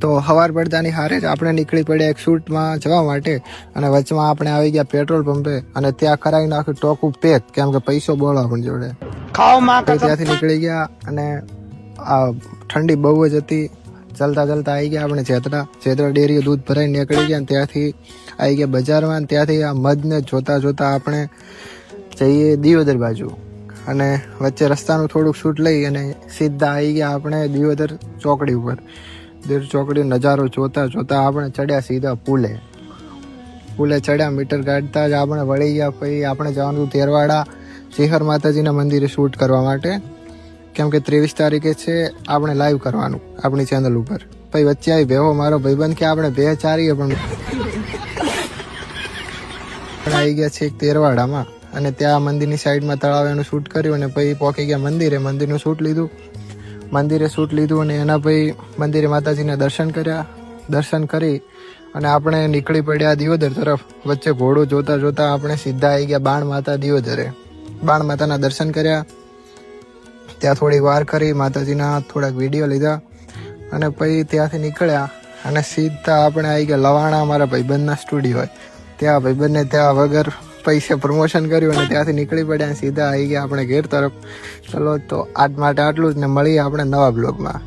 તો હવાર પડતાની હારે જ આપણે નીકળી પડ્યા એક શૂટમાં જવા માટે અને વચમાં આપણે આવી ગયા પેટ્રોલ પંપે અને ત્યાં કરાવી નાખ્યું ટોકું પેક કેમ કે પૈસો બોલો આપણી જોડે. ત્યાંથી નીકળી ગયા અને આ ઠંડી બહુ જ હતી. ચાલતા ચાલતા આવી ગયા આપણે જેતરા. જેતરા ડેરી દૂધ ભરાઈને નીકળી ગયા ત્યાંથી આવી ગયા બજારમાં ત્યાંથી આ મધને જોતા જોતા આપણે જઈએ દિયોદર બાજુ. અને વચ્ચે રસ્તાનું થોડુંક શૂટ લઈ અને સીધા આવી ગયા આપણે દિયોદર ચોકડી ઉપર. દિયોદર ચોકડી નજારો જોતા જોતા આપણે ચડ્યા સીધા પુલે. પુલે ચડ્યા, મીટર કાઢતા જ આપણે વળી ગયા, પછી આપણે જવાનું તેરવાડા શિખર માતાજીના મંદિરે શૂટ કરવા માટે. કેમ કે ત્રેવીસ તારીખે છે, આપણે લાઈવ કરવાનું આપણી ચેનલ ઉપર. પછી વચ્ચે આવી ભેવો મારો ભાઈબંધ કે આપણે બે ચારીએ પણ પણ આવી ગયા છે એક તેરવાડામાં. અને ત્યાં મંદિરની સાઈડમાં તળાવ એનું શૂટ કર્યું અને પછી પહોંચી ગયા મંદિરે. મંદિરનું શૂટ લીધું. મંદિરે શૂટ લીધું અને એના પછી મંદિરે માતાજીના દર્શન કર્યા. દર્શન કરી અને આપણે નીકળી પડ્યા દિયોદર તરફ. વચ્ચે ઘોડો જોતા જોતા આપણે સીધા આવી ગયા બાણ માતા દિયોદરે. બાણ માતાના દર્શન કર્યા. ત્યાં થોડી વાર કરી, માતાજીના થોડાક વીડિયો લીધા અને પછી ત્યાંથી નીકળ્યા અને સીધા આપણે આવી ગયા લવાણા અમારા ભાઈબંધના સ્ટુડિયો હોય. ત્યાં ભાઈબંધને ત્યાં વગર પૈસે પ્રમોશન કર્યું અને ત્યાંથી નીકળી પડ્યા સીધા આવી ગયા આપણે ઘેર તરફ. ચલો તો આજ માટે આટલું જ ને મળીએ આપણે નવા બ્લોગમાં